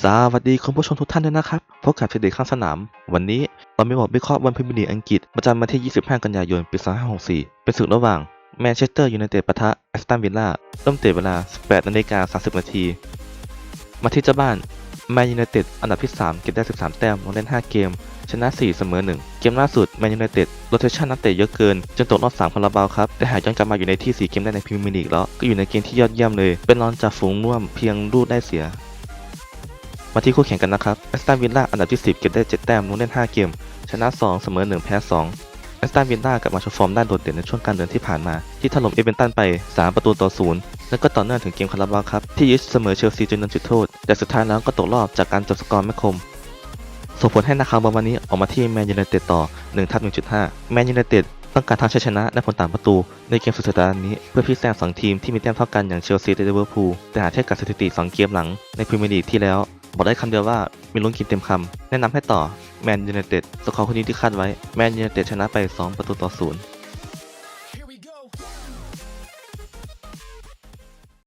สวัสดีคุณผู้ชมทุกท่านด้วยนะครับ พบกับเทเด็กข้างสนาม วันนี้เรามีบทวิเคราะห์วันพรีเมียร์ลีกอังกฤษ ประจำวันที่ 25 กันยายน ปี 2564 เป็นศึกระหว่างแมนเชสเตอร์ยูไนเต็ดปะทะแอสตันวิลล่าเริ่มเตะเวลา 18นาฬิกา30 นาที มาที่เจ้าบ้านแมนยูไนเต็ดอันดับที่ 3 เก็บได้ 13 แต้มลงเล่น 5 เกม ชนะ 4 เสมอ 1 เกมล่าสุดแมนยูไนเต็ดโรเทชันนักเตะเยอะเกิน จนตกรอบ3คาราบาวครับ แต่หากย้อนกลับมาอยู่ในที่ 4 เกมได้ในพรีเมียร์ลีกแล้ว ก็อยู่ในเกมที่ยอดเยี่ยมเลย เป็นรองจากฝูงร่วมเพียงลูกได้เสีย มาที่คู่แข่งกันนะครับแอสตันวิลล่าอันดับที่ 10 เก็บได้ 7 แต้มลงเล่น 5 เกม ชนะ 2 เสมอ 1 แพ้ 2 แอสตันวิลล่ากลับมาโชว์ฟอร์มได้โดดเด่นในช่วงการเดือนที่ผ่านมา ที่ถล่มเอเวนตันไป 3 ประตูต่อ 0 แล้วก็ต่อเนื่องถึงเกมคาราบาวครับ ที่ยึดเสมอเชลซีจนโดนจุดโทษ แต่สุดท้ายแล้วก็ตกรอบจากการจบสกอร์ไม่คม ส่งผลให้นักข่าววันนี้ออกมาที่แมนยูไนเต็ดต่อ1ทับ1.5 แมนยูไนเต็ดต้องการทำชัยชนะและผลต่างประตูในเกมสุดสัปดาห์นี้เพื่อพิแซงสองทีมที่มีแต้มเท่ากันอย่างเชลซีและลิเวอร์พูลแต่หากเทียบกับสถิติ 2 เกมหลังในพรีเมียร์ลีกที่แล้ว บอกได้คำเดียวว่ามีลุ้นกินเต็มคำแนะนำให้ต่อแมนยูไนเต็ดสกอร์คนนี้ที่คาดไว้แมนยูไนเต็ดชนะไป 2 ประตูต่อ0